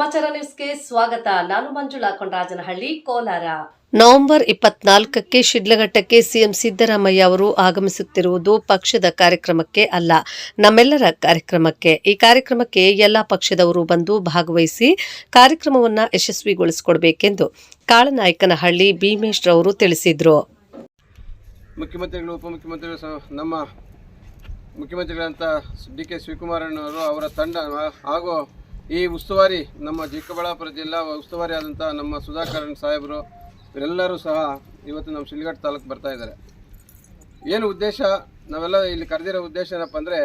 ಸಮಾಚಾರ ನ್ಯೂಸ್ಗೆ ಸ್ವಾಗತ. ನಾನು ಮಂಜುಳಾ ಕೊಂಡರಾಜನಹಳ್ಳಿ ಕೋಲಾರ. ನವೆಂಬರ್ ಇಪ್ಪತ್ನಾಲ್ಕಕ್ಕೆ ಶಿಡ್ಲಘಟ್ಟಕ್ಕೆ ಸಿಎಂ ಸಿದ್ದರಾಮಯ್ಯ ಅವರು ಆಗಮಿಸುತ್ತಿರುವುದು ಪಕ್ಷದ ಕಾರ್ಯಕ್ರಮಕ್ಕೆ ಅಲ್ಲ ನಮ್ಮೆಲ್ಲರ ಕಾರ್ಯಕ್ರಮಕ್ಕೆ. ಈ ಕಾರ್ಯಕ್ರಮಕ್ಕೆ ಎಲ್ಲ ಪಕ್ಷದವರು ಬಂದು ಭಾಗವಹಿಸಿ ಕಾರ್ಯಕ್ರಮವನ್ನು ಯಶಸ್ವಿಗೊಳಿಸಿಕೊಡಬೇಕೆಂದು ಕಾಳನಾಯಕನಹಳ್ಳಿ ಭೀಮೇಶ್ ಅವರು ತಿಳಿಸಿದರು. ಮುಖ್ಯಮಂತ್ರಿಗಳು ಉಪಮುಖ್ಯಮಂತ್ರಿಗಳು ನಮ್ಮ ಮುಖ್ಯಮಂತ್ರಿಗಳಂತ ಡಿ ಕೆ ಶಿವಕುಮಾರಣ್ಣವರು ಅವರ ತಂಡ ಹಾಗೂ ಈ ಉಸ್ತುವಾರಿ ನಮ್ಮ ಚಿಕ್ಕಬಳ್ಳಾಪುರ ಜಿಲ್ಲಾ ಉಸ್ತುವಾರಿ ಆದಂಥ ನಮ್ಮ ಸುಧಾಕರಣ್ ಸಾಹೇಬರು, ಇವರೆಲ್ಲರೂ ಸಹ ಇವತ್ತು ನಮ್ಮ ಶಿಲ್ಘಟ್ ತಾಲೂಕು ಬರ್ತಾ ಇದ್ದಾರೆ. ಏನು ಉದ್ದೇಶ? ನಾವೆಲ್ಲ ಇಲ್ಲಿ ಕರೆದಿರೋ ಉದ್ದೇಶ ಏನಪ್ಪ ಅಂದರೆ,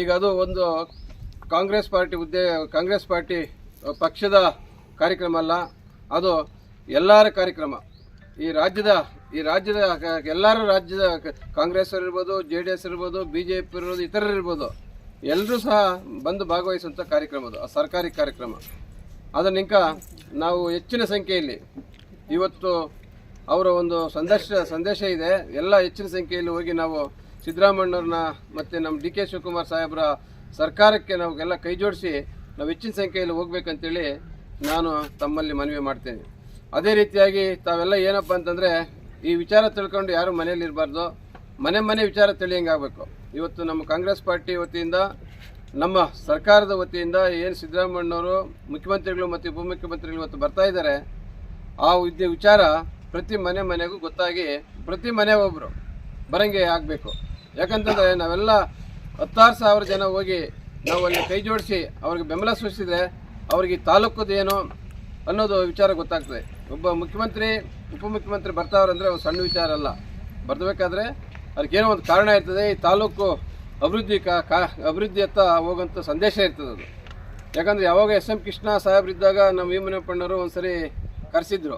ಈಗ ಅದು ಒಂದು ಕಾಂಗ್ರೆಸ್ ಪಾರ್ಟಿ ಉದ್ದೇ, ಕಾಂಗ್ರೆಸ್ ಪಾರ್ಟಿ ಪಕ್ಷದ ಕಾರ್ಯಕ್ರಮ ಅಲ್ಲ, ಅದು ಎಲ್ಲರ ಕಾರ್ಯಕ್ರಮ. ಈ ರಾಜ್ಯದ ಈ ರಾಜ್ಯದ ಎಲ್ಲರೂ ರಾಜ್ಯದ ಕಾಂಗ್ರೆಸ್ ಇರ್ಬೋದು, ಜೆ ಡಿ ಎಸ್ ಇರ್ಬೋದು, ಬಿ ಜೆ ಪಿ ಇರ್ಬೋದು, ಇತರರು ಇರ್ಬೋದು. ಎಲ್ಲರೂ ಸಹ ಬಂದು ಭಾಗವಹಿಸುವಂಥ ಕಾರ್ಯಕ್ರಮ ಅದು ಸರ್ಕಾರಿ ಕಾರ್ಯಕ್ರಮ. ಅದನ್ನಿಂಕ ನಾವು ಹೆಚ್ಚಿನ ಸಂಖ್ಯೆಯಲ್ಲಿ ಇವತ್ತು ಅವರ ಒಂದು ಸಂದೇಶ ಸಂದೇಶ ಇದೆ. ಎಲ್ಲ ಹೆಚ್ಚಿನ ಸಂಖ್ಯೆಯಲ್ಲಿ ಹೋಗಿ ನಾವು ಸಿದ್ದರಾಮಣ್ಣವ್ರನ್ನ ಮತ್ತು ನಮ್ಮ ಡಿ ಕೆ ಶಿವಕುಮಾರ್ ಸಾಹೇಬರ ಸರ್ಕಾರಕ್ಕೆ ನಾವೆಲ್ಲ ಕೈ ಜೋಡಿಸಿ ನಾವು ಹೆಚ್ಚಿನ ಸಂಖ್ಯೆಯಲ್ಲಿ ಹೋಗ್ಬೇಕಂತೇಳಿ ನಾನು ತಮ್ಮಲ್ಲಿ ಮನವಿ ಮಾಡ್ತೇನೆ. ಅದೇ ರೀತಿಯಾಗಿ ತಾವೆಲ್ಲ ಏನಪ್ಪ ಅಂತಂದರೆ ಈ ವಿಚಾರ ತಿಳ್ಕೊಂಡು ಯಾರು ಮನೆಯಲ್ಲಿ ಇರಬಾರ್ದು ಮನೆ ಮನೆ ವಿಚಾರ ತಿಳಿಯಂಗಾಗಬೇಕು. ಇವತ್ತು ನಮ್ಮ ಕಾಂಗ್ರೆಸ್ ಪಾರ್ಟಿ ವತಿಯಿಂದ, ನಮ್ಮ ಸರ್ಕಾರದ ವತಿಯಿಂದ ಏನು ಸಿದ್ದರಾಮಣ್ಣವರು ಮುಖ್ಯಮಂತ್ರಿಗಳು ಮತ್ತು ಉಪಮುಖ್ಯಮಂತ್ರಿಗಳು ಇವತ್ತು ಬರ್ತಾ ಇದ್ದಾರೆ. ಆ ವಿದ್ಯೆ ವಿಚಾರ ಪ್ರತಿ ಮನೆ ಮನೆಗೂ ಗೊತ್ತಾಗಿ ಪ್ರತಿ ಮನೆ ಒಬ್ಬರು ಬರಂಗೆ ಆಗಬೇಕು. ಯಾಕಂತಂದರೆ ನಾವೆಲ್ಲ ಹತ್ತಾರು ಸಾವಿರ ಜನ ಹೋಗಿ ನಾವು ಅಲ್ಲಿ ಕೈ ಜೋಡಿಸಿ ಅವ್ರಿಗೆ ಬೆಂಬಲ ಸೂಚಿಸಿದ್ರೆ ಅವ್ರಿಗೆ ಈ ತಾಲೂಕದು ಏನು ಅನ್ನೋದು ವಿಚಾರ ಗೊತ್ತಾಗ್ತದೆ. ಒಬ್ಬ ಮುಖ್ಯಮಂತ್ರಿ, ಉಪಮುಖ್ಯಮಂತ್ರಿ ಬರ್ತಾವ್ರಂದರೆ ಅವ್ರು ಸಣ್ಣ ವಿಚಾರ ಅಲ್ಲ. ಬರಬೇಕಾದ್ರೆ ಅದಕ್ಕೇನೋ ಒಂದು ಕಾರಣ ಇರ್ತದೆ ಈ ತಾಲೂಕು ಅಭಿವೃದ್ಧಿ ಕಾ ಅಭಿವೃದ್ಧಿಯತ್ತ ಹೋಗೋಂಥ ಸಂದೇಶ ಇರ್ತದೆ ಅದು. ಯಾಕಂದರೆ ಯಾವಾಗ ಎಸ್ ಎಂ ಕೃಷ್ಣ ಸಾಹೇಬ್ರಿದ್ದಾಗ ನಮ್ಮ ಭೀಮನಪ್ಪಣ್ಣವರು ಒಂದ್ಸರಿ ಕರೆಸಿದ್ರು.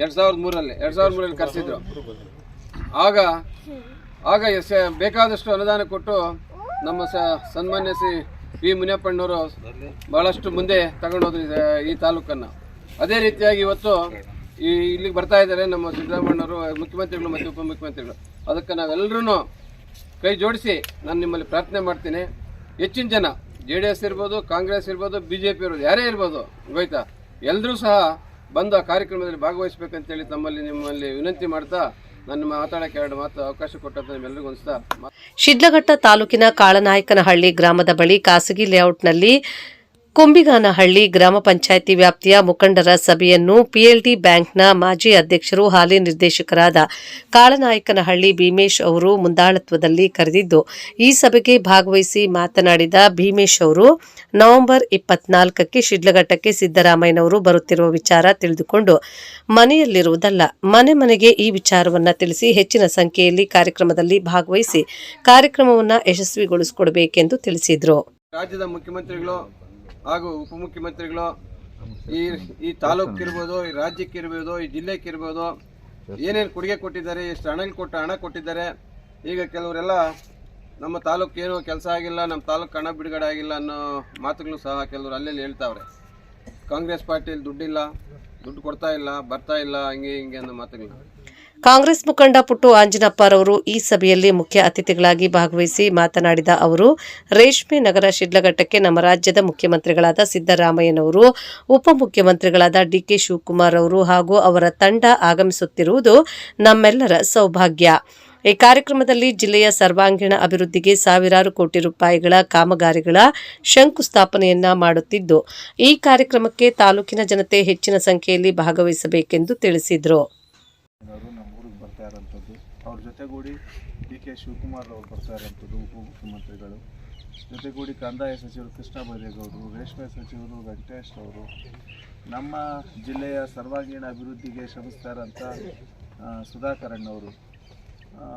ಎರಡು ಸಾವಿರದ ಮೂರಲ್ಲಿ ಎರಡು ಸಾವಿರದ ಮೂರಲ್ಲಿ ಕರೆಸಿದ್ರು. ಆಗ ಆಗ ಎಸ್ ಬೇಕಾದಷ್ಟು ಅನುದಾನ ಕೊಟ್ಟು ನಮ್ಮ ಸ ಸನ್ಮಾನ್ಯ ಶ್ರೀ ವಿ ಮುನಿಯಪ್ಪಣ್ಣವರು ಬಹಳಷ್ಟು ಮುಂದೆ ತಗೊಂಡೋದ್ರು ಈ ತಾಲೂಕನ್ನು. ಅದೇ ರೀತಿಯಾಗಿ ಇವತ್ತು ಈ ಇಲ್ಲಿಗೆ ಬರ್ತಾ ಇದ್ದಾರೆ ನಮ್ಮ ಸಿದ್ದರಾಮಣ್ಣವರು ಮುಖ್ಯಮಂತ್ರಿಗಳು ಮತ್ತು ಉಪಮುಖ್ಯಮಂತ್ರಿಗಳು. ಅದಕ್ಕೆ ನಾವೆಲ್ಲರೂ ಕೈ ಜೋಡಿಸಿ ನಾನು ನಿಮ್ಮಲ್ಲಿ ಪ್ರಾರ್ಥನೆ ಮಾಡ್ತೀನಿ. ಹೆಚ್ಚಿನ ಜನ, ಜೆ ಡಿ ಎಸ್ ಇರ್ಬೋದು, ಕಾಂಗ್ರೆಸ್ ಇರ್ಬೋದು, ಬಿ ಜೆ ಪಿ ಇರ್ಬೋದು, ಯಾರೇ ಇರ್ಬೋದು, ಗೊತ್ತಾ? ಎಲ್ಲರೂ ಸಹ ಬಂದು ಆ ಕಾರ್ಯಕ್ರಮದಲ್ಲಿ ಭಾಗವಹಿಸಬೇಕಂತೇಳಿ ತಮ್ಮಲ್ಲಿ ನಿಮ್ಮಲ್ಲಿ ವಿನಂತಿ ಮಾಡ್ತಾ ನನ್ನ ಮಾತಾಡೋಕ್ಕೆ ಎರಡು ಮಾತು ಅವಕಾಶ ಕೊಟ್ಟಂತ ಅನಿಸ್ತಾ ಶಿಡ್ಲಘಟ್ಟ ತಾಲೂಕಿನ ಕಾಳನಾಯಕನಹಳ್ಳಿ ಗ್ರಾಮದ ಬಳಿ ಖಾಸಗಿ ಲೇಔಟ್ನಲ್ಲಿ ಕುಂಬಿಗಾನಹಳ್ಳಿ ಗ್ರಾಮ ಪಂಚಾಯಿತಿ ವ್ಯಾಪ್ತಿಯ ಮುಖಂಡರ ಸಭೆಯನ್ನು ಪಿಎಲ್ಡಿ ಬ್ಯಾಂಕ್ನ ಮಾಜಿ ಅಧ್ಯಕ್ಷರು, ಹಾಲಿ ನಿರ್ದೇಶಕರಾದ ಕಾಳನಾಯಕನಹಳ್ಳಿ ಭೀಮೇಶ್ ಅವರು ಮುಂದಾಳತ್ವದಲ್ಲಿ ಕರೆದಿದ್ದು, ಈ ಸಭೆಗೆ ಭಾಗವಹಿಸಿ ಮಾತನಾಡಿದ ಭೀಮೇಶ್ ಅವರು, ನವೆಂಬರ್ ಇಪ್ಪತ್ನಾಲ್ಕಕ್ಕೆ ಶಿಡ್ಲಘಟ್ಟಕ್ಕೆ ಸಿದ್ದರಾಮಯ್ಯನವರು ಬರುತ್ತಿರುವ ವಿಚಾರ ತಿಳಿದುಕೊಂಡು, ಮನೆಯಲ್ಲಿರುವುದಲ್ಲ, ಮನೆ ಮನೆಗೆ ಈ ವಿಚಾರವನ್ನು ತಿಳಿಸಿ ಹೆಚ್ಚಿನ ಸಂಖ್ಯೆಯಲ್ಲಿ ಕಾರ್ಯಕ್ರಮದಲ್ಲಿ ಭಾಗವಹಿಸಿ, ಕಾರ್ಯಕ್ರಮವನ್ನು ಯಶಸ್ವಿಗೊಳಿಸಿಕೊಡಬೇಕೆಂದು ತಿಳಿಸಿದರು. ರಾಜ್ಯದ ಮುಖ್ಯಮಂತ್ರಿಗಳು ಹಾಗೂ ಉಪಮುಖ್ಯಮಂತ್ರಿಗಳು ಈ ಈ ತಾಲೂಕ್ ಇರ್ಬೋದು ಈ ರಾಜ್ಯಕ್ಕೆ ಇರ್ಬೋದು ಈ ಜಿಲ್ಲೆಗೆ ಇರ್ಬೋದು ಏನೇನು ಕೊಡುಗೆ ಕೊಟ್ಟಿದ್ದಾರೆ ಎಷ್ಟು ಹಣ ಕೊಟ್ಟ ಹಣ ಕೊಟ್ಟಿದ್ದಾರೆ ಈಗ ಕೆಲವರೆಲ್ಲ ನಮ್ಮ ತಾಲೂಕು ಏನು ಕೆಲಸ ಆಗಿಲ್ಲ ನಮ್ಮ ತಾಲೂಕು ಹಣ ಬಿಡುಗಡೆ ಆಗಿಲ್ಲ ಅನ್ನೋ ಮಾತುಗಳು ಸಹ ಕೆಲವರು ಅಲ್ಲೆಲ್ಲಿ ಹೇಳ್ತಾವ್ರೆ. ಕಾಂಗ್ರೆಸ್ ಪಾರ್ಟಿಯಲ್ಲಿ ದುಡ್ಡಿಲ್ಲ ದುಡ್ಡು ಕೊಡ್ತಾ ಇಲ್ಲ ಬರ್ತಾ ಇಲ್ಲ ಹಂಗೆ ಹಿಂಗೆ ಅನ್ನೋ ಮಾತುಗಳು. ಕಾಂಗ್ರೆಸ್ ಮುಖಂಡ ಪುಟ್ಟು ಆಂಜನಪ್ಪರವರು ಈ ಸಭೆಯಲ್ಲಿ ಮುಖ್ಯ ಅತಿಥಿಗಳಾಗಿ ಭಾಗವಹಿಸಿ ಮಾತನಾಡಿದ ಅವರು, ರೇಷ್ಮೆ ನಗರ ಶಿಡ್ಲಘಟ್ಟಕ್ಕೆ ನಮ್ಮ ರಾಜ್ಯದ ಮುಖ್ಯಮಂತ್ರಿಗಳಾದ ಸಿದ್ದರಾಮಯ್ಯನವರು, ಉಪಮುಖ್ಯಮಂತ್ರಿಗಳಾದ ಡಿಕೆ ಶಿವಕುಮಾರ್ ಅವರು ಹಾಗೂ ಅವರ ತಂಡ ಆಗಮಿಸುತ್ತಿರುವುದು ನಮ್ಮೆಲ್ಲರ ಸೌಭಾಗ್ಯ. ಈ ಕಾರ್ಯಕ್ರಮದಲ್ಲಿ ಜಿಲ್ಲೆಯ ಸರ್ವಾಂಗೀಣ ಅಭಿವೃದ್ಧಿಗೆ ಸಾವಿರಾರು ಕೋಟಿ ರೂಪಾಯಿಗಳ ಕಾಮಗಾರಿಗಳ ಶಂಕುಸ್ಥಾಪನೆಯನ್ನ ಮಾಡುತ್ತಿದ್ದು, ಈ ಕಾರ್ಯಕ್ರಮಕ್ಕೆ ತಾಲೂಕಿನ ಜನತೆ ಹೆಚ್ಚಿನ ಸಂಖ್ಯೆಯಲ್ಲಿ ಭಾಗವಹಿಸಬೇಕೆಂದು ತಿಳಿಸಿದರು ಅವರು ನಮ್ಮ ಊರಿಗೆ ಬರ್ತಾ ಇರೋಂಥದ್ದು ಅವ್ರ ಜೊತೆಗೂಡಿ ಡಿ ಕೆ ಶಿವಕುಮಾರ್ ಅವರು ಬರ್ತಾ ಉಪ ಉಪಮುಖ್ಯಮಂತ್ರಿಗಳು ಜೊತೆಗೂಡಿ ಕಂದಾಯ ಸಚಿವರು ಕೃಷ್ಣ ಬೈರೇಗೌಡರು, ರೇಷ್ಮೆ ಸಚಿವರು ವೆಂಕಟೇಶ್ ಅವರು. ನಮ್ಮ ಜಿಲ್ಲೆಯ ಸರ್ವಾಂಗೀಣ ಅಭಿವೃದ್ಧಿಗೆ ಶ್ರಮಿಸ್ತಾ ಇರೋಂಥ ಸುಧಾಕರಣ್ ಸುಧಾಕರಣ್ಣವರು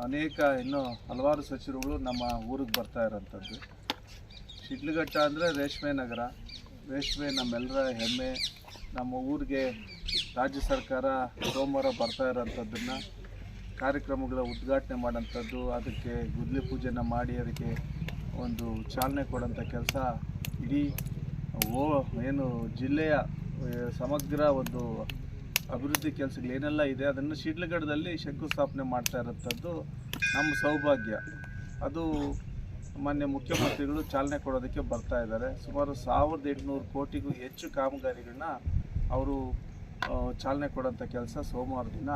ಅನೇಕ ಇನ್ನೂ ಹಲವಾರು ಸಚಿವರುಗಳು ನಮ್ಮ ಊರಿಗೆ ಬರ್ತಾ ಇರೋಂಥದ್ದು. ಶಿಡ್ಲಘಟ್ಟ ಅಂದರೆ ರೇಷ್ಮೆ ನಗರ. ರೇಷ್ಮೆ ನಮ್ಮೆಲ್ಲರ ಹೆಮ್ಮೆ. ನಮ್ಮ ಊರಿಗೆ ರಾಜ್ಯ ಸರ್ಕಾರ ಸೋಮವಾರ ಬರ್ತಾ ಇರೋಂಥದ್ದನ್ನು ಕಾರ್ಯಕ್ರಮಗಳ ಉದ್ಘಾಟನೆ ಮಾಡೋಂಥದ್ದು ಅದಕ್ಕೆ ಗುದ್ಲಿ ಪೂಜೆನ ಮಾಡಿ ಅದಕ್ಕೆ ಒಂದು ಚಾಲನೆ ಕೊಡೋಂಥ ಕೆಲಸ ಇಡೀ ಓ, ಏನು ಜಿಲ್ಲೆಯ ಸಮಗ್ರ ಒಂದು ಅಭಿವೃದ್ಧಿ ಕೆಲಸಗಳು ಏನೆಲ್ಲ ಇದೆ, ಅದನ್ನು ಶಿಡ್ಲಗಡದಲ್ಲಿ ಶಂಕುಸ್ಥಾಪನೆ ಮಾಡ್ತಾ ಇರೋಂಥದ್ದು ನಮ್ಮ ಸೌಭಾಗ್ಯ. ಅದು ಮಾನ್ಯ ಮುಖ್ಯಮಂತ್ರಿಗಳು ಚಾಲನೆ ಕೊಡೋದಕ್ಕೆ ಬರ್ತಾ ಇದ್ದಾರೆ. ಸುಮಾರು ಸಾವಿರದ ಎಂಟುನೂರು ಕೋಟಿಗೂ ಹೆಚ್ಚು ಕಾಮಗಾರಿಗಳನ್ನ ಅವರು ಚಾಲನೆ ಕೊಡೋಂಥ ಕೆಲಸ ಸೋಮವಾರ ದಿನ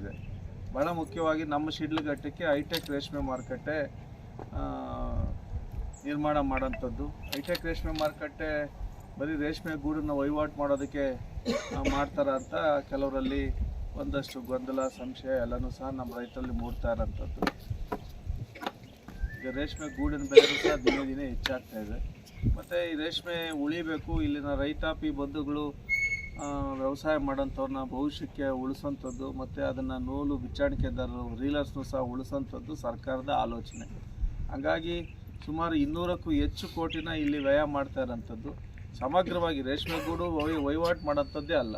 ಇದೆ. ಭಾಳ ಮುಖ್ಯವಾಗಿ ನಮ್ಮ ಶಿಡ್ಲಘಟ್ಟಕ್ಕೆ ಹೈಟೆಕ್ ರೇಷ್ಮೆ ಮಾರುಕಟ್ಟೆ ನಿರ್ಮಾಣ ಮಾಡೋಂಥದ್ದು ಹೈಟೆಕ್ ರೇಷ್ಮೆ ಮಾರುಕಟ್ಟೆ ಬರೀ ರೇಷ್ಮೆ ಗೂಡನ್ನು ವಹಿವಾಟು ಮಾಡೋದಕ್ಕೆ ಮಾಡ್ತಾರ ಅಂತ ಕೆಲವರಲ್ಲಿ ಒಂದಷ್ಟು ಗೊಂದಲ, ಸಂಶಯ ಎಲ್ಲನೂ ಸಹ ನಮ್ಮ ರೈತರಲ್ಲಿ ಮೂಡ್ತಾ ಇರೋಂಥದ್ದು. ಈಗ ರೇಷ್ಮೆ ಗೂಡಿನ ಬೆಲೆ ಸಹ ದಿನೇ ದಿನೇ ಹೆಚ್ಚಾಗ್ತಾ ಇದೆ. ಮತ್ತು ಈ ರೇಷ್ಮೆ ಉಳಿಬೇಕು, ಇಲ್ಲಿನ ರೈತಾಪಿ ಬಂಧುಗಳು ವ್ಯವಸಾಯ ಮಾಡೋಂಥವ್ರನ್ನ ಭವಿಷ್ಯಕ್ಕೆ ಉಳಿಸೋಂಥದ್ದು ಮತ್ತು ಅದನ್ನು ನೂಲು ಬಿಚ್ಚಾಣಿಕೆದಾರರು, ರೀಲರ್ಸ್ನು ಸಹ ಉಳಿಸೋಂಥದ್ದು ಸರ್ಕಾರದ ಆಲೋಚನೆ. ಹಾಗಾಗಿ ಸುಮಾರು ಇನ್ನೂರಕ್ಕೂ ಹೆಚ್ಚು ಕೋಟಿನ ಇಲ್ಲಿ ವ್ಯಯ ಮಾಡ್ತಾ ಇರೋಂಥದ್ದು. ಸಮಗ್ರವಾಗಿ ರೇಷ್ಮೆ ಗೂಡು ವಹಿವಾಟು ಮಾಡೋಂಥದ್ದೇ ಅಲ್ಲ.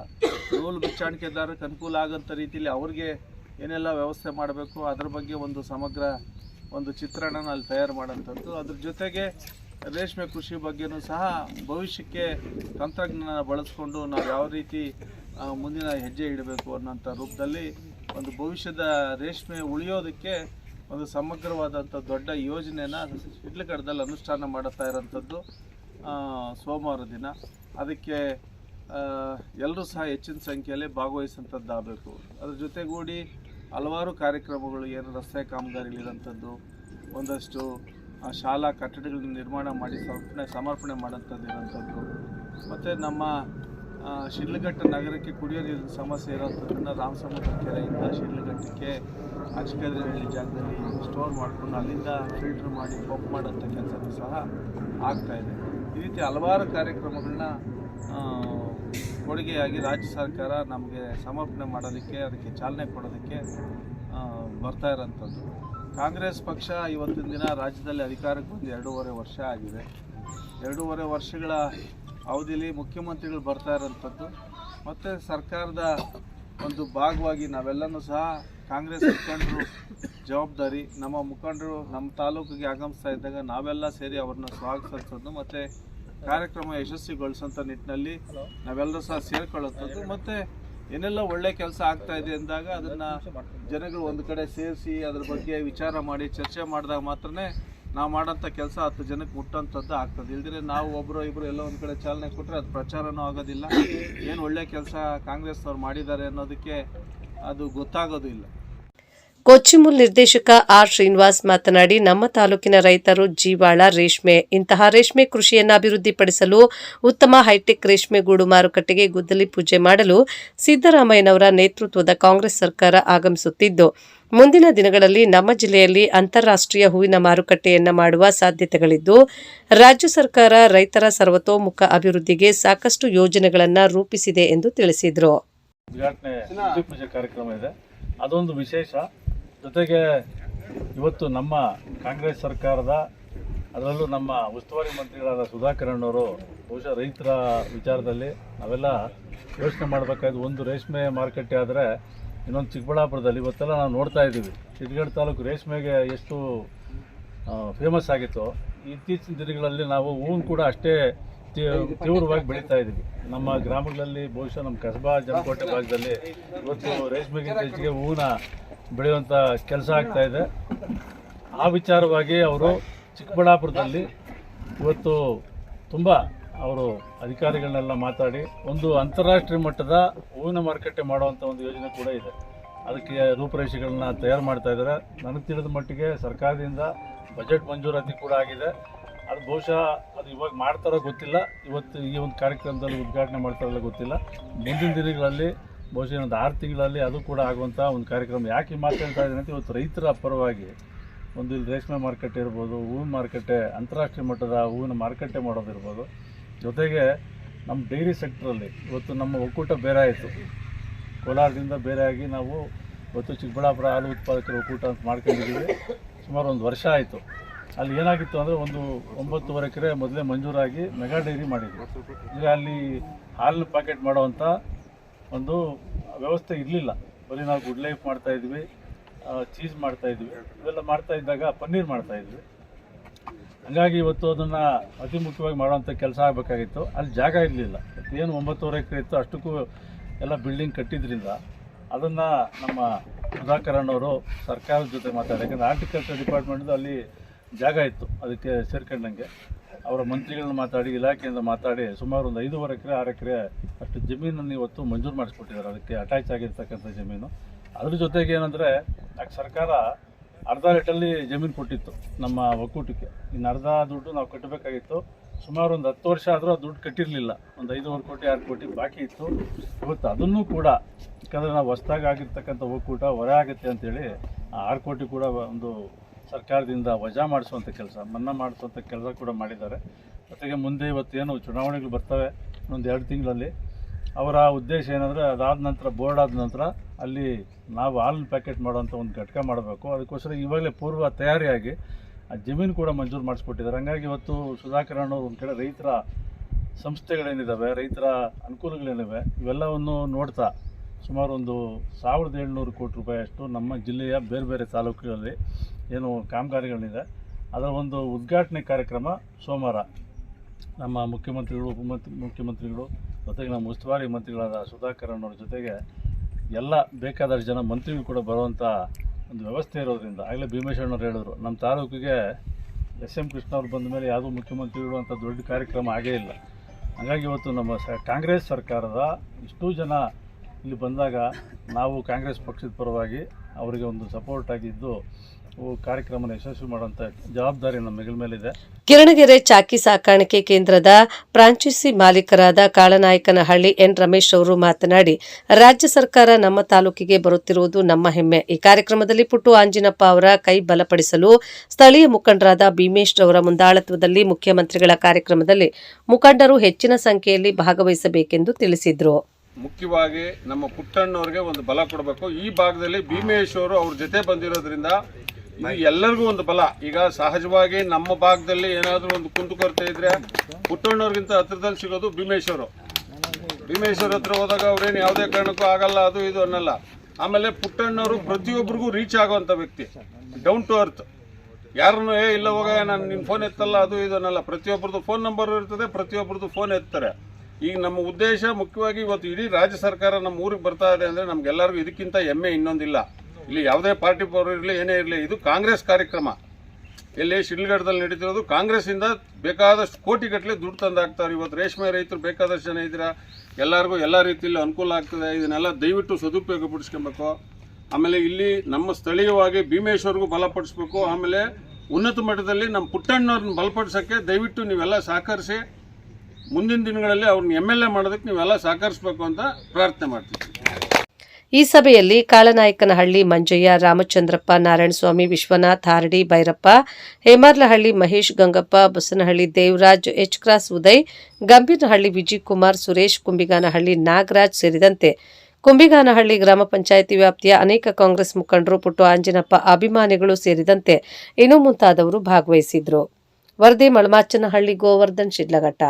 ನೂಲು ಬಿಚ್ಚಾಣಿಕೆದಾರಕ್ಕೆ ಅನುಕೂಲ ಆಗೋಂಥ ರೀತಿಯಲ್ಲಿ ಅವ್ರಿಗೆ ಏನೆಲ್ಲ ವ್ಯವಸ್ಥೆ ಮಾಡಬೇಕು, ಅದ್ರ ಬಗ್ಗೆ ಒಂದು ಸಮಗ್ರ ಒಂದು ಚಿತ್ರಣನ ಅಲ್ಲಿ ತಯಾರು ಮಾಡೋಂಥದ್ದು. ಅದ್ರ ಜೊತೆಗೆ ರೇಷ್ಮೆ ಕೃಷಿ ಬಗ್ಗೆನೂ ಸಹ ಭವಿಷ್ಯಕ್ಕೆ ತಂತ್ರಜ್ಞಾನ ಬಳಸ್ಕೊಂಡು ನಾವು ಯಾವ ರೀತಿ ಮುಂದಿನ ಹೆಜ್ಜೆ ಇಡಬೇಕು ಅನ್ನೋಂಥ ರೂಪದಲ್ಲಿ ಒಂದು ಭವಿಷ್ಯದ ರೇಷ್ಮೆ ಉಳಿಯೋದಕ್ಕೆ ಒಂದು ಸಮಗ್ರವಾದಂಥ ದೊಡ್ಡ ಯೋಜನೆನ ಇಡ್ಲಗಡದಲ್ಲಿ ಅನುಷ್ಠಾನ ಮಾಡುತ್ತಾ ಇರೋಂಥದ್ದು ಸೋಮವಾರ ದಿನ. ಅದಕ್ಕೆ ಎಲ್ಲರೂ ಸಹ ಹೆಚ್ಚಿನ ಸಂಖ್ಯೆಯಲ್ಲಿ ಭಾಗವಹಿಸುವಂಥದ್ದಾಗಬೇಕು ಅದ್ರ ಜೊತೆಗೂಡಿ ಹಲವಾರು ಕಾರ್ಯಕ್ರಮಗಳು ಏನು ರಸ್ತೆ ಕಾಮಗಾರಿಗಳಿರೋಂಥದ್ದು ಒಂದಷ್ಟು ಆ, ಶಾಲಾ ಕಟ್ಟಡಗಳನ್ನ ನಿರ್ಮಾಣ ಮಾಡಿ ಸಮರ್ಪಣೆ ಸಮರ್ಪಣೆ ಮಾಡೋಂಥದ್ದು ಇರೋಂಥದ್ದು ಮತ್ತು ನಮ್ಮ ಶಿಡ್ಲಘಟ್ಟ ನಗರಕ್ಕೆ ಕುಡಿಯೋ ನೀರಿನ ಸಮಸ್ಯೆ ಇರೋಂಥದ್ದನ್ನು ರಾಮಸಮುದ್ರ ಕೆರೆಯಿಂದ ಶಿಡ್ಲಘಟ್ಟಕ್ಕೆ ಅಚ್ಚಕದ್ರಹಳ್ಳಿ ಜಾಗದಲ್ಲಿ ಸ್ಟೋರ್ ಮಾಡಿಕೊಂಡು ಅಲ್ಲಿಂದ ಫಿಲ್ಟರ್ ಮಾಡಿ ಪಂಪ್ ಮಾಡೋಂಥ ಕೆಲಸನೂ ಸಹ ಆಗ್ತಾ ಇದೆ. ಈ ರೀತಿ ಹಲವಾರು ಕಾರ್ಯಕ್ರಮಗಳನ್ನ ಕೊಡುಗೆಯಾಗಿ ರಾಜ್ಯ ಸರ್ಕಾರ ನಮಗೆ ಸಮರ್ಪಣೆ ಮಾಡೋದಕ್ಕೆ ಅದಕ್ಕೆ ಚಾಲನೆ ಕೊಡೋದಕ್ಕೆ ಬರ್ತಾ ಇರೋಂಥದ್ದು ಕಾಂಗ್ರೆಸ್ ಪಕ್ಷ ಇವತ್ತಿನ ದಿನ ರಾಜ್ಯದಲ್ಲಿ ಅಧಿಕಾರಕ್ಕೆ ಬಂದು ಎರಡೂವರೆ ವರ್ಷ ಆಗಿದೆ. ಎರಡೂವರೆ ವರ್ಷಗಳ ಅವಧಿಯಲ್ಲಿ ಮುಖ್ಯಮಂತ್ರಿಗಳು ಬರ್ತಾ ಇರೋಂಥದ್ದು. ಮತ್ತು ಸರ್ಕಾರದ ಒಂದು ಭಾಗವಾಗಿ ನಾವೆಲ್ಲನೂ ಸಹ ಕಾಂಗ್ರೆಸ್ ಮುಖಂಡರು ಜವಾಬ್ದಾರಿ, ನಮ್ಮ ಮುಖಂಡರು ನಮ್ಮ ತಾಲೂಕಿಗೆ ಆಗಮಿಸ್ತಾ ಇದ್ದಾಗ ನಾವೆಲ್ಲ ಸೇರಿ ಅವ್ರನ್ನ ಸ್ವಾಗತಿಸೋದು ಮತ್ತು ಕಾರ್ಯಕ್ರಮ ಯಶಸ್ವಿಗೊಳಿಸೋಂಥ ನಿಟ್ಟಿನಲ್ಲಿ ನಾವೆಲ್ಲರೂ ಸಹ ಸೇರ್ಕೊಳ್ಳೋಂಥದ್ದು. ಮತ್ತು ಏನೆಲ್ಲ ಒಳ್ಳೆ ಕೆಲಸ ಆಗ್ತಾ ಇದೆ ಅಂದಾಗ ಅದನ್ನು ಜನಗಳು ಒಂದು ಕಡೆ ಸೇರಿಸಿ ಅದ್ರ ಬಗ್ಗೆ ವಿಚಾರ ಮಾಡಿ, ಚರ್ಚೆ ಮಾಡಿದಾಗ ಮಾತ್ರನೇ ನಾವು ಮಾಡೋಂಥ ಕೆಲಸ ಹತ್ತು ಜನಕ್ಕೆ ಮುಟ್ಟೋಂಥದ್ದು ಆಗ್ತದೆ. ಇಲ್ದಿರೆ ನಾವು ಒಬ್ಬರು ಇಬ್ಬರು ಎಲ್ಲ ಒಂದು ಕಡೆ ಚಾಲನೆ ಕೊಟ್ಟರೆ ಅದು ಪ್ರಚಾರನೂ ಆಗೋದಿಲ್ಲ. ಏನು ಒಳ್ಳೆ ಕೆಲಸ ಕಾಂಗ್ರೆಸ್ನವ್ರು ಮಾಡಿದ್ದಾರೆ ಅನ್ನೋದಕ್ಕೆ ಅದು ಗೊತ್ತಾಗೋದು ಇಲ್ಲ ಕೊಚ್ಚಿಮುಲ್ ನಿರ್ದೇಶಕ ಆರ್ ಶ್ರೀನಿವಾಸ್ ಮಾತನಾಡಿ, ನಮ್ಮ ತಾಲೂಕಿನ ರೈತರು ಜೀವಾಳ, ರೇಷ್ಮೆ, ಇಂತಹ ರೇಷ್ಮೆ ಕೃಷಿಯನ್ನು ಅಭಿವೃದ್ಧಿಪಡಿಸಲು ಉತ್ತಮ ಹೈಟೆಕ್ ರೇಷ್ಮೆ ಗೂಡು ಮಾರುಕಟ್ಟೆಗೆ ಗುದ್ದಲಿ ಪೂಜೆ ಮಾಡಲು ಸಿದ್ದರಾಮಯ್ಯನವರ ನೇತೃತ್ವದ ಕಾಂಗ್ರೆಸ್ ಸರ್ಕಾರ ಆಗಮಿಸುತ್ತಿದ್ದು, ಮುಂದಿನ ದಿನಗಳಲ್ಲಿ ನಮ್ಮ ಜಿಲ್ಲೆಯಲ್ಲಿ ಅಂತಾರಾಷ್ಟ್ರೀಯ ಹೂವಿನ ಮಾರುಕಟ್ಟೆಯನ್ನು ಮಾಡುವ ಸಾಧ್ಯತೆಗಳಿದ್ದು, ರಾಜ್ಯ ಸರ್ಕಾರ ರೈತರ ಸರ್ವತೋಮುಖ ಅಭಿವೃದ್ಧಿಗೆ ಸಾಕಷ್ಟು ಯೋಜನೆಗಳನ್ನು ರೂಪಿಸಿದೆ ಎಂದು ತಿಳಿಸಿದರು. ಅದೊಂದು ವಿಶೇಷ. ಜೊತೆಗೆ ಇವತ್ತು ನಮ್ಮ ಕಾಂಗ್ರೆಸ್ ಸರ್ಕಾರದ, ಅದರಲ್ಲೂ ನಮ್ಮ ಉಸ್ತುವಾರಿ ಮಂತ್ರಿಗಳಾದ ಸುಧಾಕರ್ ಅಣ್ಣವರು, ಬಹುಶಃ ರೈತರ ವಿಚಾರದಲ್ಲಿ ನಾವೆಲ್ಲ ಯೋಚನೆ ಮಾಡಬೇಕಾದ ಒಂದು ರೇಷ್ಮೆ ಮಾರುಕಟ್ಟೆ ಆದರೆ ಇನ್ನೊಂದು ಚಿಕ್ಕಬಳ್ಳಾಪುರದಲ್ಲಿ ಇವತ್ತೆಲ್ಲ ನಾವು ನೋಡ್ತಾ ಇದ್ದೀವಿ. ಶಿಡ್ಗಢ ತಾಲೂಕು ರೇಷ್ಮೆಗೆ ಎಷ್ಟು ಫೇಮಸ್ ಆಗಿತ್ತು, ಇತ್ತೀಚಿನ ದಿನಗಳಲ್ಲಿ ನಾವು ಹೂವು ಕೂಡ ಅಷ್ಟೇ ತೀವ್ರವಾಗಿ ಬೆಳೀತಾ ಇದ್ದೀವಿ. ನಮ್ಮ ಗ್ರಾಮಗಳಲ್ಲಿ ಬಹುಶಃ ನಮ್ಮ ಕಸಬಾ ಜಮಕೋಟೆ ಭಾಗದಲ್ಲಿ ಇವತ್ತು ರೇಷ್ಮೆಗಿಂತ ಹೆಚ್ಚಿಗೆ ಹೂವನ್ನ ಬೆಳೆಯುವಂಥ ಕೆಲಸ ಆಗ್ತಾ ಇದೆ. ಆ ವಿಚಾರವಾಗಿ ಅವರು ಚಿಕ್ಕಬಳ್ಳಾಪುರದಲ್ಲಿ ಇವತ್ತು ತುಂಬ ಅವರು ಅಧಿಕಾರಿಗಳನ್ನೆಲ್ಲ ಮಾತಾಡಿ ಒಂದು ಅಂತಾರಾಷ್ಟ್ರೀಯ ಮಟ್ಟದ ಹೂವಿನ ಮಾರುಕಟ್ಟೆ ಮಾಡುವಂಥ ಒಂದು ಯೋಜನೆ ಕೂಡ ಇದೆ. ಅದಕ್ಕೆ ರೂಪರೇಷೆಗಳನ್ನ ತಯಾರು ಮಾಡ್ತಾ ಇದ್ದಾರೆ. ನನಗೆ ತಿಳಿದ ಮಟ್ಟಿಗೆ ಸರ್ಕಾರದಿಂದ ಬಜೆಟ್ ಮಂಜೂರಾತಿ ಕೂಡ ಆಗಿದೆ. ಅದು ಬಹುಶಃ ಅದು ಇವಾಗ ಮಾಡ್ತಾರೋ ಗೊತ್ತಿಲ್ಲ. ಇವತ್ತು ಈ ಒಂದು ಕಾರ್ಯಕ್ರಮದಲ್ಲಿ ಉದ್ಘಾಟನೆ ಮಾಡ್ತಾರಲ್ಲ ಗೊತ್ತಿಲ್ಲ. ಮುಂದಿನ ದಿನಗಳಲ್ಲಿ ಬಹುಶಃ ಒಂದು ಆರು ತಿಂಗಳಲ್ಲಿ ಅದು ಕೂಡ ಆಗುವಂಥ ಒಂದು ಕಾರ್ಯಕ್ರಮ. ಯಾಕೆ ಮಾತಾಡ್ತಾ ಇದ್ದೀನಿ ಅಂತ ಇವತ್ತು ರೈತರ ಪರವಾಗಿ ಒಂದು ಇಲ್ಲಿ ರೇಷ್ಮೆ ಮಾರುಕಟ್ಟೆ ಇರ್ಬೋದು, ಹೂವಿನ ಮಾರುಕಟ್ಟೆ, ಅಂತಾರಾಷ್ಟ್ರೀಯ ಮಟ್ಟದ ಹೂವಿನ ಮಾರುಕಟ್ಟೆ ಮಾಡೋದಿರ್ಬೋದು. ಜೊತೆಗೆ ನಮ್ಮ ಡೈರಿ ಸೆಕ್ಟ್ರಲ್ಲಿ ಇವತ್ತು ನಮ್ಮ ಒಕ್ಕೂಟ ಬೇರೆ ಆಯಿತು. ಕೋಲಾರದಿಂದ ಬೇರೆಯಾಗಿ ನಾವು ಇವತ್ತು ಚಿಕ್ಕಬಳ್ಳಾಪುರ ಹಾಲು ಉತ್ಪಾದಕರ ಒಕ್ಕೂಟ ಅಂತ ಮಾಡ್ಕೊಂಡಿದ್ದೀವಿ. ಸುಮಾರು ಒಂದು ವರ್ಷ ಆಯಿತು. ಅಲ್ಲಿ ಏನಾಗಿತ್ತು ಅಂದರೆ ಒಂದು ಒಂಬತ್ತುವರೆ ಎಕರೆ ಮೊದಲೇ ಮಂಜೂರಾಗಿ ಮೆಗಾ ಡೈರಿ ಮಾಡಿದ್ವಿ ಈಗ ಅಲ್ಲಿ ಹಾಲು ಪ್ಯಾಕೆಟ್ ಮಾಡೋವಂಥ ಒಂದು ವ್ಯವಸ್ಥೆ ಇರಲಿಲ್ಲ. ಬರೀ ನಾವು ಗುಡ್ ಲೈಫ್ ಮಾಡ್ತಾ ಇದ್ವಿ ಚೀಸ್ ಮಾಡ್ತಾ ಇದ್ವಿ. ಇವೆಲ್ಲ ಮಾಡ್ತಾ ಇದ್ದಾಗ ಪನ್ನೀರ್ ಮಾಡ್ತಾ ಇದ್ವಿ. ಹಂಗಾಗಿ ಇವತ್ತು ಅದನ್ನು ಅತಿ ಮುಖ್ಯವಾಗಿ ಮಾಡುವಂಥ ಕೆಲಸ ಆಗಬೇಕಾಗಿತ್ತು. ಅಲ್ಲಿ ಜಾಗ ಇರಲಿಲ್ಲ. ಏನು ಒಂಬತ್ತುವರೆ ಎಕರೆ ಇತ್ತು, ಅಷ್ಟಕ್ಕೂ ಎಲ್ಲ ಬಿಲ್ಡಿಂಗ್ ಕಟ್ಟಿದ್ರಿಂದ ಅದನ್ನು ನಮ್ಮ ಸುಧಾಕರ್ ಅಣ್ಣವರು ಸರ್ಕಾರದ ಜೊತೆ ಮಾತಾಡಿ ಯಾಕಂದರೆ ಆರ್ಟಿಕಲ್ಚರ್ ಡಿಪಾರ್ಟ್ಮೆಂಟ್ದು ಅಲ್ಲಿ ಜಾಗ ಇತ್ತು. ಅದಕ್ಕೆ ಸೇರ್ಕೊಂಡಂಗೆ. ಅವರ ಮಂತ್ರಿಗಳನ್ನ ಮಾತಾಡಿ, ಇಲಾಖೆಯಿಂದ ಮಾತಾಡಿ, ಸುಮಾರು ಒಂದು ಐದೂವರೆ ಎಕರೆ, ಆರು ಎಕರೆ ಅಷ್ಟು ಜಮೀನನ್ನು ಇವತ್ತು ಮಂಜೂರು ಮಾಡಿಸ್ಕೊಟ್ಟಿದ್ದಾರೆ. ಅದಕ್ಕೆ ಅಟ್ಯಾಚ್ ಆಗಿರ್ತಕ್ಕಂಥ ಜಮೀನು. ಅದ್ರ ಜೊತೆಗೆ ಏನಂದರೆ ಸರ್ಕಾರ ಅರ್ಧ ರೇಟಲ್ಲಿ ಜಮೀನು ಕೊಟ್ಟಿತ್ತು ನಮ್ಮ ಒಕ್ಕೂಟಕ್ಕೆ. ಇನ್ನು ಅರ್ಧ ದುಡ್ಡು ನಾವು ಕಟ್ಟಬೇಕಾಗಿತ್ತು. ಸುಮಾರು ಒಂದು ಹತ್ತು ವರ್ಷ ಆದರೂ ದುಡ್ಡು ಕಟ್ಟಿರಲಿಲ್ಲ. ಒಂದು ಐದೂವರೆ ಕೋಟಿ, ಆರು ಕೋಟಿ ಬಾಕಿ ಇತ್ತು. ಇವತ್ತು ಅದನ್ನು ಕೂಡ, ಯಾಕಂದರೆ ನಾವು ಹೊಸ್ದಾಗಿ ಆಗಿರ್ತಕ್ಕಂಥ ಒಕ್ಕೂಟ, ಹೊರ ಆಗುತ್ತೆ ಅಂತೇಳಿ ಆರು ಕೋಟಿ ಕೂಡ ಒಂದು ಸರ್ಕಾರದಿಂದ ವಜಾ ಮಾಡಿಸುವಂಥ ಕೆಲಸ, ಮನ್ನಾ ಮಾಡಿಸುವಂಥ ಕೆಲಸ ಕೂಡ ಮಾಡಿದ್ದಾರೆ. ಜೊತೆಗೆ ಮುಂದೆ ಇವತ್ತೇನು ಚುನಾವಣೆಗಳು ಬರ್ತವೆ ಒಂದು ಎರಡು ತಿಂಗಳಲ್ಲಿ, ಅವರ ಉದ್ದೇಶ ಏನಂದರೆ ಅದಾದ ನಂತರ, ಬೋರ್ಡ್ ಆದ ನಂತರ ಅಲ್ಲಿ ನಾವು ಹಾಲು ಪ್ಯಾಕೆಟ್ ಮಾಡುವಂಥ ಒಂದು ಘಟಕ ಮಾಡಬೇಕು. ಅದಕ್ಕೋಸ್ಕರ ಇವಾಗಲೇ ಪೂರ್ವ ತಯಾರಿಯಾಗಿ ಆ ಜಮೀನು ಕೂಡ ಮಂಜೂರು ಮಾಡಿಸ್ಕೊಟ್ಟಿದ್ದಾರೆ. ಹಂಗಾಗಿ ಇವತ್ತು ಸುಧಾಕರ್ ಅನ್ನೋರು ಒಂದು ಕಡೆ ರೈತರ ಸಂಸ್ಥೆಗಳೇನಿದ್ದಾವೆ ರೈತರ ಅನುಕೂಲಗಳೇನಿವೆ, ಇವೆಲ್ಲವನ್ನು ನೋಡ್ತಾ ಸುಮಾರು ಒಂದು ಸಾವಿರದ ಏಳ್ನೂರು ಕೋಟಿ ರೂಪಾಯಿಯಷ್ಟು ನಮ್ಮ ಜಿಲ್ಲೆಯ ಬೇರೆ ಬೇರೆ ತಾಲೂಕುಗಳಲ್ಲಿ ಏನು ಕಾಮಗಾರಿಗಳಿದೆ. ಅದರ ಒಂದು ಉದ್ಘಾಟನೆ ಕಾರ್ಯಕ್ರಮ ಸೋಮವಾರ. ನಮ್ಮ ಮುಖ್ಯಮಂತ್ರಿಗಳು ಉಪಮಂತ್ರಿ ಮುಖ್ಯಮಂತ್ರಿಗಳು ಜೊತೆಗೆ ನಮ್ಮ ಉಸ್ತುವಾರಿ ಮಂತ್ರಿಗಳಾದ ಸುಧಾಕರ್ ಅನ್ನೋರ ಜೊತೆಗೆ ಎಲ್ಲ ಬೇಕಾದಷ್ಟು ಜನ ಮಂತ್ರಿಗಳು ಕೂಡ ಬರುವಂಥ ಒಂದು ವ್ಯವಸ್ಥೆ ಇರೋದ್ರಿಂದ, ಆಗಲೇ ಭೀಮೇಶ್ವರನವ್ರು ಹೇಳಿದ್ರು. ನಮ್ಮ ತಾಲೂಕಿಗೆ ಎಸ್ ಎಂ ಕೃಷ್ಣ ಅವ್ರು ಬಂದ ಮೇಲೆ ಯಾವುದೂ ಮುಖ್ಯಮಂತ್ರಿಗಳು ಅಂತ ದೊಡ್ಡ ಕಾರ್ಯಕ್ರಮ ಆಗೇ ಇಲ್ಲ. ಹಾಗಾಗಿ ಇವತ್ತು ನಮ್ಮ ಸ, ಕಾಂಗ್ರೆಸ್ ಸರ್ಕಾರದ ಇಷ್ಟು ಜನ ಇಲ್ಲಿ ಬಂದಾಗ ನಾವು ಕಾಂಗ್ರೆಸ್ ಪಕ್ಷದ ಪರವಾಗಿ ಅವರಿಗೆ ಒಂದು ಸಪೋರ್ಟ್ ಆಗಿದ್ದು ಕಾರ್ಯಕ್ರಮನ ಯಶಸ್ವಿ ಮಾಡುವಂಥ ಜವಾಬ್ದಾರಿ ನಮ್ಮ ಹೆಗಲ ಮೇಲಿದೆ. ಕಿರಣಗೆರೆ ಚಾಕಿ ಸಾಕಾಣಿಕೆ ಕೇಂದ್ರದ ಫ್ರಾಂಚೈಸಿ ಮಾಲೀಕರಾದ ಕಾಳನಾಯಕನಹಳ್ಳಿ ಎನ್ ರಮೇಶ್ ಅವರು ಮಾತನಾಡಿ ರಾಜ್ಯ ಸರ್ಕಾರ ನಮ್ಮ ತಾಲೂಕಿಗೆ ಬರುತ್ತಿರುವುದು ನಮ್ಮ ಹೆಮ್ಮೆ. ಈ ಕಾರ್ಯಕ್ರಮದಲ್ಲಿ ಪುಟ್ಟು ಆಂಜಿನಪ್ಪ ಅವರ ಕೈ ಬಲಪಡಿಸಲು ಸ್ಥಳೀಯ ಮುಖಂಡರಾದ ಭೀಮೇಶ್ ಅವರ ಮುಂದಾಳತ್ವದಲ್ಲಿ ಮುಖ್ಯಮಂತ್ರಿಗಳ ಕಾರ್ಯಕ್ರಮದಲ್ಲಿ ಮುಖಂಡರು ಹೆಚ್ಚಿನ ಸಂಖ್ಯೆಯಲ್ಲಿ ಭಾಗವಹಿಸಬೇಕೆಂದು ತಿಳಿಸಿದರು. ಮುಖ್ಯವಾಗಿ ನಮ್ಮ ಪುಟ್ಟಣ್ಣವ್ರಿಗೆ ಒಂದು ಬಲ ಕೊಡಬೇಕು. ಈ ಭಾಗದಲ್ಲಿ ಭೀಮೇಶ್ವರು ಅವ್ರ ಜೊತೆ ಬಂದಿರೋದ್ರಿಂದ ಎಲ್ಲರಿಗೂ ಒಂದು ಬಲ. ಈಗ ಸಹಜವಾಗಿ ನಮ್ಮ ಭಾಗದಲ್ಲಿ ಏನಾದರೂ ಒಂದು ಕುಂದುಕೊರತೆ ಇದ್ರೆ ಪುಟ್ಟಣ್ಣವ್ರಿಗಿಂತ ಹತ್ರದಲ್ಲಿ ಸಿಗೋದು ಭೀಮೇಶ್ವರು. ಭೀಮೇಶ್ವರ ಹತ್ರ ಹೋದಾಗ ಅವ್ರೇನು ಯಾವುದೇ ಕಾರಣಕ್ಕೂ ಆಗಲ್ಲ, ಅದು ಇದು ಅನ್ನಲ್ಲ. ಆಮೇಲೆ ಪುಟ್ಟಣ್ಣವರು ಪ್ರತಿಯೊಬ್ಬರಿಗೂ ರೀಚ್ ಆಗುವಂಥ ವ್ಯಕ್ತಿ. ಡೌನ್ ಟು ಅರ್ತ್ ಯಾರನ್ನು, ಏ, ಇಲ್ಲ ಹೋಗ ನಾನು ನಿಮ್ಮ ಫೋನ್ ಎತ್ತಲ್ಲ, ಅದು ಇದು ಅನ್ನಲ್ಲ. ಪ್ರತಿಯೊಬ್ಬರದ್ದು ಫೋನ್ ನಂಬರ್ ಇರ್ತದೆ ಪ್ರತಿಯೊಬ್ಬರದ್ದು ಫೋನ್ ಎತ್ತಾರೆ. ಈಗ ನಮ್ಮ ಉದ್ದೇಶ ಮುಖ್ಯವಾಗಿ ಇವತ್ತು ಇಡೀ ರಾಜ್ಯ ಸರ್ಕಾರ ನಮ್ಮ ಊರಿಗೆ ಬರ್ತಾ ಇದೆ ಅಂದರೆ ನಮ್ಗೆಲ್ಲರಿಗೂ ಇದಕ್ಕಿಂತ ಹೆಮ್ಮೆ ಇನ್ನೊಂದಿಲ್ಲ. ಇಲ್ಲಿ ಯಾವುದೇ ಪಾರ್ಟಿ ಪವರ್ ಇರಲಿ, ಏನೇ ಇರಲಿ, ಇದು ಕಾಂಗ್ರೆಸ್ ಕಾರ್ಯಕ್ರಮ. ಇಲ್ಲಿ ಶಿಡ್ಲಘಟ್ಟದಲ್ಲಿ ನಡೀತಿರೋದು ಕಾಂಗ್ರೆಸ್ಸಿಂದ ಬೇಕಾದಷ್ಟು ಕೋಟಿಗಟ್ಟಲೆ ದುಡ್ಡು ತಂದು ಹಾಕ್ತಾರೆ. ಇವತ್ತು ರೇಷ್ಮೆ ರೈತರು ಬೇಕಾದಷ್ಟು ಜನ ಇದ್ದೀರಾ? ಎಲ್ಲರಿಗೂ ಎಲ್ಲ ರೀತಿಯಲ್ಲಿ ಅನುಕೂಲ ಆಗ್ತದೆ. ಇದನ್ನೆಲ್ಲ ದಯವಿಟ್ಟು ಸದುಪಯೋಗ ಪಡಿಸ್ಕೊಬೇಕು. ಆಮೇಲೆ ಇಲ್ಲಿ ನಮ್ಮ ಸ್ಥಳೀಯವಾಗಿ ಭೀಮೇಶ್ವರ್ಗೂ ಬಲಪಡಿಸ್ಬೇಕು. ಆಮೇಲೆ ಉನ್ನತ ಮಟ್ಟದಲ್ಲಿ ನಮ್ಮ ಪುಟ್ಟಣ್ಣವ್ರನ್ನ ಬಲಪಡಿಸೋಕ್ಕೆ ದಯವಿಟ್ಟು ನೀವೆಲ್ಲ ಸಹಕರಿಸಿ, ಮುಂದಿನ ದಿನಗಳಲ್ಲಿ ಅವ್ರನ್ನ ಎಂ ಎಲ್ ಎ ಮಾಡೋದಕ್ಕೆ ನೀವೆಲ್ಲ ಸಹಕರಿಸ್ಬೇಕು ಅಂತ ಪ್ರಾರ್ಥನೆ ಮಾಡ್ತೀವಿ ಈ ಸಭೆಯಲ್ಲಿ ಕಾಳನಾಯಕನಹಳ್ಳಿ ಮಂಜಯ್ಯ, ರಾಮಚಂದ್ರಪ್ಪ, ನಾರಾಯಣಸ್ವಾಮಿ, ವಿಶ್ವನಾಥ್ ಹಾರಡಿ ಭೈರಪ್ಪ, ಹೇಮರ್ಲಹಳ್ಳಿ ಮಹೇಶ್, ಗಂಗಪ್ಪ, ಬಸನಹಳ್ಳಿ ದೇವರಾಜ್ ಎಚ್ ಕ್ರಾಸ್ ಉದಯ್ ಗಂಭೀರಹಳ್ಳಿ ವಿಜಯ್ ಕುಮಾರ್ ಸುರೇಶ್ ಕುಂಬಿಗಾನಹಳ್ಳಿ ನಾಗರಾಜ್ ಸೇರಿದಂತೆ ಕುಂಬಿಗಾನಹಳ್ಳಿ ಗ್ರಾಮ ಪಂಚಾಯಿತಿ ವ್ಯಾಪ್ತಿಯ ಅನೇಕ ಕಾಂಗ್ರೆಸ್ ಮುಖಂಡರು, ಪುಟ್ಟು ಆಂಜನಪ್ಪ ಅಭಿಮಾನಿಗಳು ಸೇರಿದಂತೆ ಇನ್ನೂ ಮುಂತಾದವರು ಭಾಗವಹಿಸಿದ್ರು ವರದಿ ಮಳಮಾಚನಹಳ್ಳಿ ಗೋವರ್ಧನ್ ಶಿಡ್ಲಘಟ್ಟ.